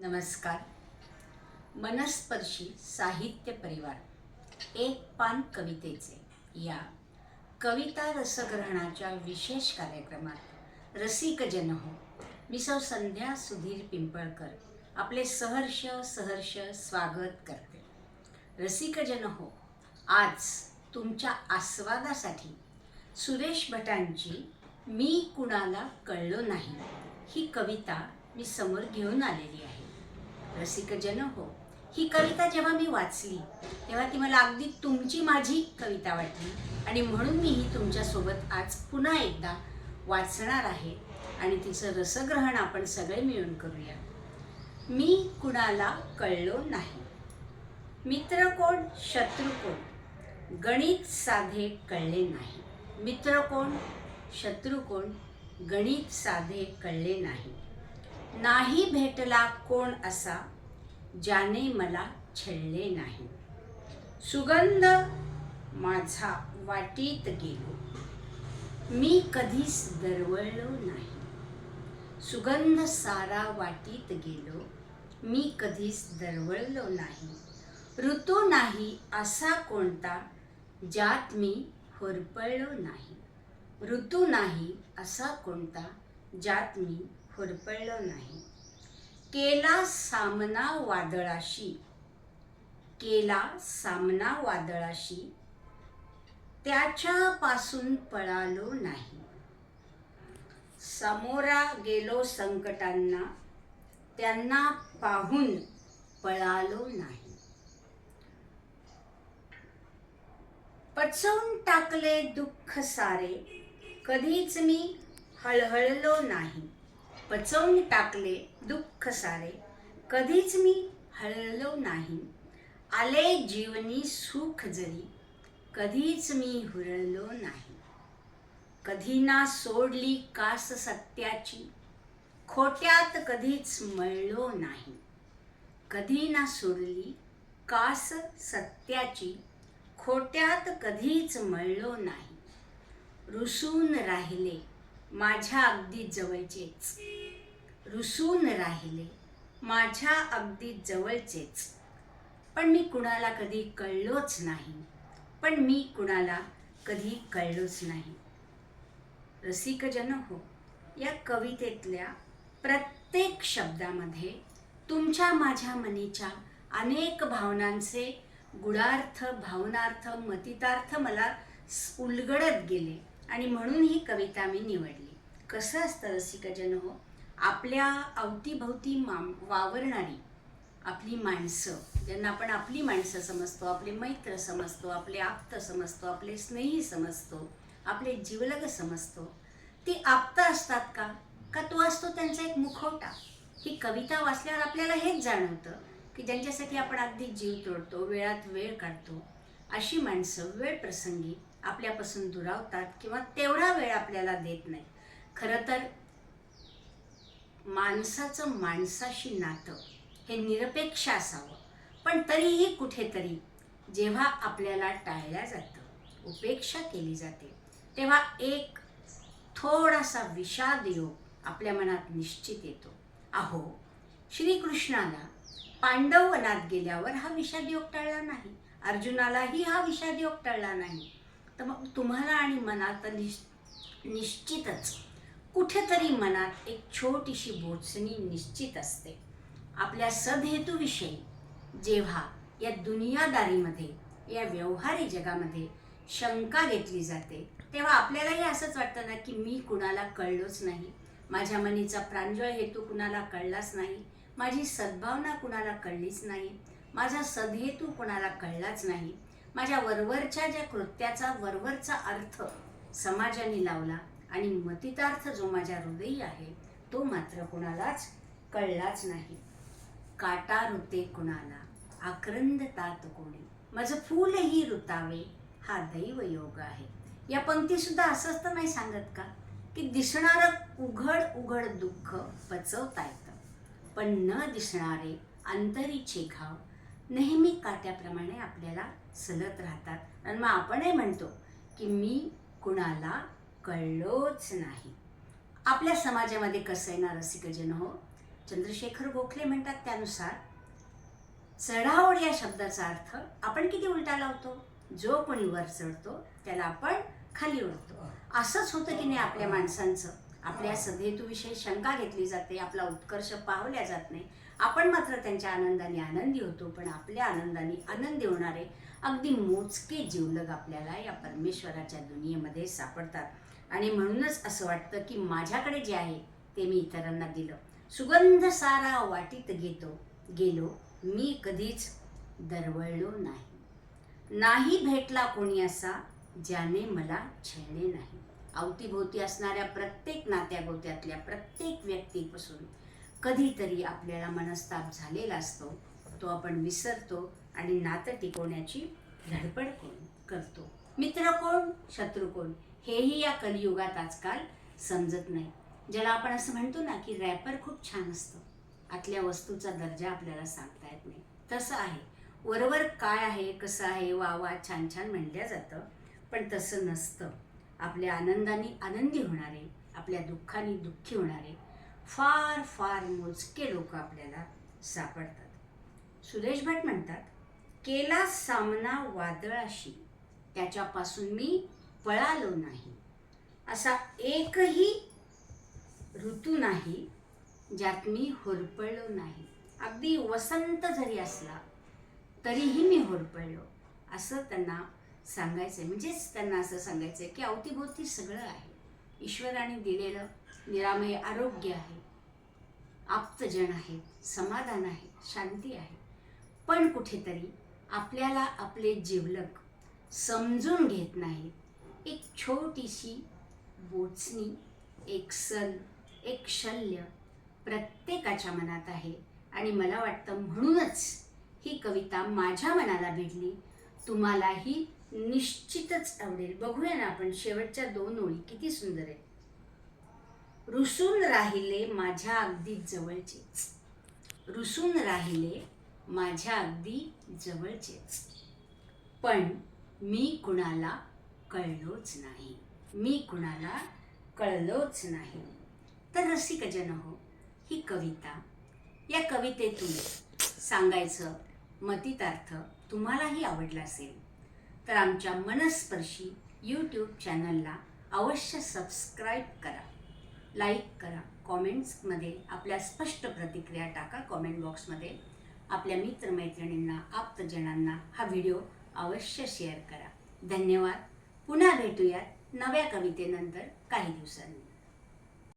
नमस्कार. मनस्पर्शी साहित्य परिवार एक पान कवितेचे या कविता रसग्रहणाच्या विशेष कार्यक्रमात रसिकजन हो. मी सौ संध्या सुधीर पिंपळकर आपले सहर्ष सहर्ष स्वागत करते. रसिकजन हो आज तुमच्या आस्वादासाठी सुरेश भटांची मी कुणाला कळलो नाही. ही कविता मी समोर घेऊन आलेली आहे. रसिक जन हो. ही कविता जेव्हा मी वाचली तेव्हा ती मला अगदी तुमची माझी कविता वाटली. आणि म्हणून मी ही तुमच्यासोबत आज पुन्हा एकदा वाचणार आहे आणि तिचं रसग्रहण आपण सगळे मिळून करूया. मी कुणाला कळलो नाही. मित्र कोण शत्रू कोण? गणित साधे कळले नाही. मित्र कोण शत्रू कोण? गणित साधे कळले नाही. नाही भेटला कोण असा ज्याने मला छळले नाही. सुगंध माझा वाटीत गेलो. मी कधीच दरवळलो नाही. सुगंध सारा वाटीत गेलो. मी कधीच दरवळलो नाही. ऋतू नाही असा कोणता ज्यात मी होरपळलो नाही. ऋतू नाही असा कोणता ज्यात मी होरपळलं नाही. केला सामना वादळाशी. केला सामना वादळाशी. त्याच्यापासून पळालो नाही. समोरा गेलो संकटांना. त्यांना पाहून पळालो नाही. पचवून टाकले दुःख सारे. कधीच मी हळहळलो नाही. पचवून टाकले दुःख सारे. कधीच मी हळलो नाही. आले जीवनी सुख जरी. कधीच मी हुरळलो नाही. कधी ना सोडली कास सत्याची. खोट्यात कधीच मळलो नाही. कधी ना सोडली कास सत्याची. खोट्यात कधीच मळलो नाही. रुसून राहिले माझ्या अगदी जवळचेच. रुसून राहिले. माझ्या अगदी जवळचेच. पण मी कुणाला कधी कळलोच नाही. पण मी कुणाला कधी कळलोच नाही. रसिकजन हो या कवितेतल्या प्रत्येक शब्दामध्ये तुमच्या माझ्या मनीच्या अनेक भावनांचे गुणार्थ भावनार्थ मतितार्थ मला उलगडत गेले. आणि म्हणून ही कविता मी निवडली. कसं असतं रसिकजन हो? आपल्या अवतीभवती माम वावरणारी आपली माणसं. ज्यांना आपण आपली माणसं समजतो आपले मैत्र समजतो आपले आप्त समजतो आपले स्नेही समजतो आपले जीवलग समजतो ती आप्त असतात का? का तो असतो त्यांचा एक मुखवटा? ही कविता वाचल्यावर आपल्याला हेच जाणवतं की ज्यांच्यासाठी आपण अगदी जीव तोडतो वेळात वेळ काढतो अशी माणसं वेळ प्रसंगी आपल्यापासून दुरावतात किंवा तेवढा वेळ आपल्याला देत नाही. खरं तर माणसाचं माणसाशी नातं हे निरपेक्ष असावं. पण तरीही कुठेतरी जेव्हा आपल्याला टाळल्या जातं उपेक्षा केली जाते तेव्हा एक थोडासा विषाद योग आपल्या मनात निश्चित येतो. अहो श्रीकृष्णाला पांडव वनात गेल्यावर हा विषाद योग टळला नाही. अर्जुनालाही हा विषाद योग टळला नाही. तर मग तुम्हाला आणि मनात तर निश निश्चितच कुठेतरी मनात एक छोटीशी बोचणी निश्चित असते. आपल्या सदहेतूविषयी जेव्हा या दुनियादारीमध्ये या व्यवहारी जगामध्ये शंका घेतली जाते तेव्हा आपल्यालाही असंच वाटतं ना की मी कुणाला कळलोच नाही. माझ्या मनीचा प्रांजळ हेतू कुणाला कळलाच नाही. माझी सद्भावना कुणाला कळलीच नाही. माझा सदहेतू कुणाला कळलाच नाही. माझ्या वरवरच्या ज्या कृत्याचा वरवरचा अर्थ समाजाने लावला आणि मतितार्थ जो माझ्या हृदयी आहे तो मात्र कुणालाच कळलाच नाही. काटा ऋते कुणाला आक्रंद तात कोणी? माझं फूलही ऋतावे हा दैव योग आहे. या पंक्तीसुद्धा असंच तर नाही सांगत का? की दिसणारं उघड उघड दुःख पचवता येतं. पण न दिसणारे अंतरीचे घाव नेहमी काट्याप्रमाणे आपल्याला सलत राहतात. आणि मग आपणही म्हणतो की मी कुणाला कळलोच नाही. आपल्या समाजामध्ये कसं आहे ना रसिकजन हो? चंद्रशेखर गोखले म्हणतात त्यानुसार चढाओढ या शब्दाचा अर्थ आपण किती उलटा लावतो? जो कोणी वर चढतो त्याला आपण खाली ओढतो. असंच होतं की नाही आपल्या माणसांचं? आपल्या सभेतूविषयी शंका घेतली जाते आपला उत्कर्ष पावल्या जात नाही. आपण मात्र त्यांच्या आनंदाने आनंदी होतो पण आपल्या आनंदाने आनंदी होणारे अगदी मोजके जीवलग आपल्याला या परमेश्वराच्या दुनियेमध्ये सापडतात. आणि म्हणूनच असं वाटतं की माझ्याकडे जे आहे ते मी इतरांना दिलं. सुगंध सारा वाटीत घेतो गेलो मी कधीच दरवळलो नाही. नाही भेटला कोणी असा ज्याने मला छेडले नाही. अवतीभोवती असणाऱ्या प्रत्येक नात्यागोत्यातल्या प्रत्येक व्यक्तीपासून कधीतरी आपल्याला मनस्ताप झालेला असतो तो आपण विसरतो आणि नातं टिकवण्याची धडपड कोण करतो? मित्र कोण? शत्रू कोण? हेही या कलियुगात आजकाल समजत नाही. ज्याला आपण असं म्हणतो ना की रॅपर खूप छान असतं. आतल्या वस्तूचा दर्जा आपल्याला सांगता येत नाही. तसं आहे. वरवर काय आहे कसं आहे वा वा छान छान म्हणलं जातं. पण तसं नसतं. आपल्या आनंदाने आनंदी होणारे आपल्या दुःखाने दुःखी होणारे फार फार मोजके लोक आपल्याला सापडतात. सुरेश भट म्हणतात केला सामना वादळाशी त्याच्यापासून मी पळालो नाही. असा एकही ऋतू नाही ज्यात मी होरपळलो नाही. अगदी वसंत जरी असला तरीही मी होरपळलो असं त्यांना सांगायचं आहे म्हणजेच त्यांना असं सांगायचं आहे की अवतीभोवती सगळं आहे. ईश्वराने दिलेलं निरामय आरोग्य आहे. आप्तजन आहेत समाधान आहे शांती आहे. पण कुठेतरी आपल्याला आपले जिवलक समजून घेत नाहीत. एक छोटीशी बोचणी एक सन एक शल्य प्रत्येकाच्या मनात आहे. आणि मला वाटतं म्हणूनच ही कविता माझ्या मनाला भेटली. तुम्हालाही निश्चितच आवडेल. बघूया ना आपण शेवटच्या दोन ओळी किती सुंदर आहेत. रुसून राहिले माझ्या अगदी जवळचेच रुसून राहिले माझ्या अगदी जवळचेच पण मी कुणाला कळलोच नाही. मी कुणाला कळलोच नाही. तर रसिकजन हो ही कविता. या कवितेतून सांगायचं मतितार्थ तुम्हालाही आवडला असेल. तर आमच्या मनस्पर्शी यूट्यूब चॅनलला अवश्य सबस्क्राईब करा. लाईक करा. कॉमेंट्समध्ये आपल्या स्पष्ट प्रतिक्रिया टाका कॉमेंट बॉक्समध्ये आपल्या मित्रमैत्रिणींना आप्तजनांना हा व्हिडिओ अवश्य शेअर करा. धन्यवाद. पुन्हा भेटूयात नव्या कवितेनंतर काही दिवसांनी.